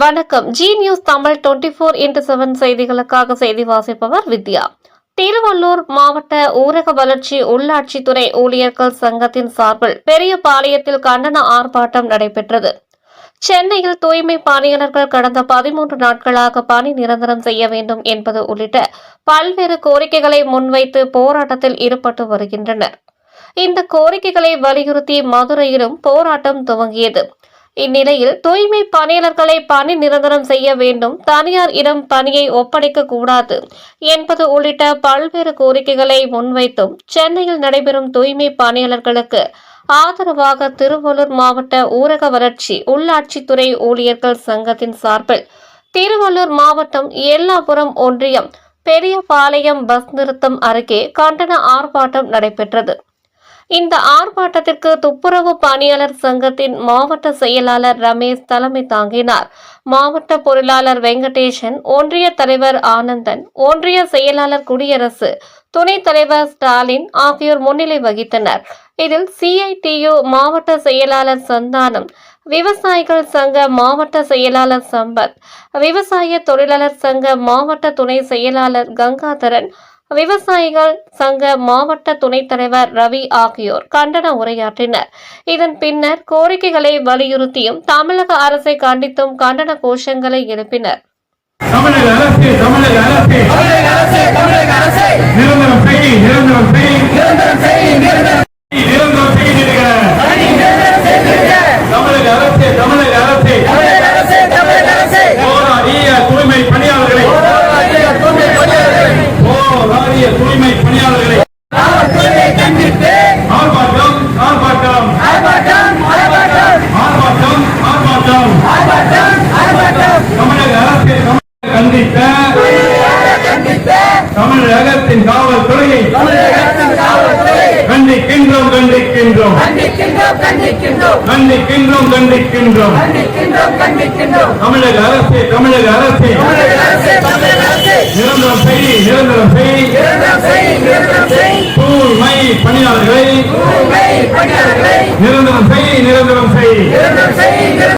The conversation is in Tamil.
வணக்கம். Zee news Tamil twenty four into seven செய்திகளுக்காக செய்தி வாசிப்பவர் வித்யா. திருவள்ளூர் மாவட்ட ஊரக வளர்ச்சி உள்ளாட்சித்துறை ஊழியர்கள் சங்கத்தின் சார்பில் பெரிய பாளையத்தில் கண்டன ஆர்ப்பாட்டம் நடைபெற்றது. சென்னையில் தூய்மை பணியாளர்கள் கடந்த பதிமூன்று நாட்களாக பணி நிரந்தரம் செய்ய வேண்டும் என்பது உள்ளிட்ட பல்வேறு கோரிக்கைகளை முன்வைத்து போராட்டத்தில் ஈடுபட்டு வருகின்றனர். இந்த கோரிக்கைகளை வலியுறுத்தி மதுரையிலும் போராட்டம் துவங்கியது. இந்நிலையில் தூய்மை பணியாளர்களை பணி நிரந்தரம் செய்ய வேண்டும். தனியார் இடம் பணியை ஒப்படைக்க கூடாது என்பது உள்ளிட்ட பல்வேறு கோரிக்கைகளை முன்வைத்தும் சென்னையில் நடைபெறும் தூய்மை பணியாளர்களுக்கு ஆதரவாக திருவள்ளூர் மாவட்ட ஊரக வளர்ச்சி உள்ளாட்சித்துறை ஊழியர்கள் சங்கத்தின் சார்பில் திருவள்ளூர் மாவட்டம் எல்லாபுரம் ஒன்றியம் பெரியபாளையம் பஸ் நிறுத்தம் அருகே கண்டன ஆர்ப்பாட்டம் நடைபெற்றது. இந்த ஆர்ப்பாட்டத்திற்கு துப்புரவு பணியாளர் சங்கத்தின் மாவட்ட செயலாளர் ரமேஷ் தலைமை தாங்கினார். மாவட்ட பொருளாளர் வெங்கடேசன் ஒன்றிய தலைவர் ஆனந்தன் ஒன்றிய செயலாளர் குடியரசு துணைத் தலைவர் ஸ்டாலின் ஆகியோர் முன்னிலை வகித்தனர். இதில் சிஐடியு மாவட்ட செயலாளர் சந்தானம் விவசாயிகள் சங்க மாவட்ட செயலாளர் சம்பத் விவசாய தொழிலாளர் சங்க மாவட்ட துணை செயலாளர் கங்காதரன் விவசாயிகள் சங்க மாவட்ட துணைத் தலைவர் ரவி ஆகியோர் கண்டன உரையாற்றினர். இதன் பின்னர் கோரிக்கைகளை வலியுறுத்தியும் தமிழக அரசை கண்டித்தும் கண்டன கோஷங்களை எழுப்பினர். தூய்மை பணியாளர்களை ஆர்ப்பாட்டம் ஆர்ப்பாட்டம். ஆர்ப்பாட்டம் ஆர்ப்பாட்டம். தமிழக அரசை கண்டித்த தமிழகத்தின் காவல்துறையை கண்டிக்கின்றோம் கண்டிக்கின்றோம் கண்டிக்கின்றோம். கண்டிக்கின்றோம் கண்டிக்கின்றோம். தமிழக அரசே தமிழக அரசே தூய்மை பணியாளர்களை தூய்மை பணியாளர்களை நிரந்தரம் செய் நிரந்தரம் செய். நிரந்தரம் செய்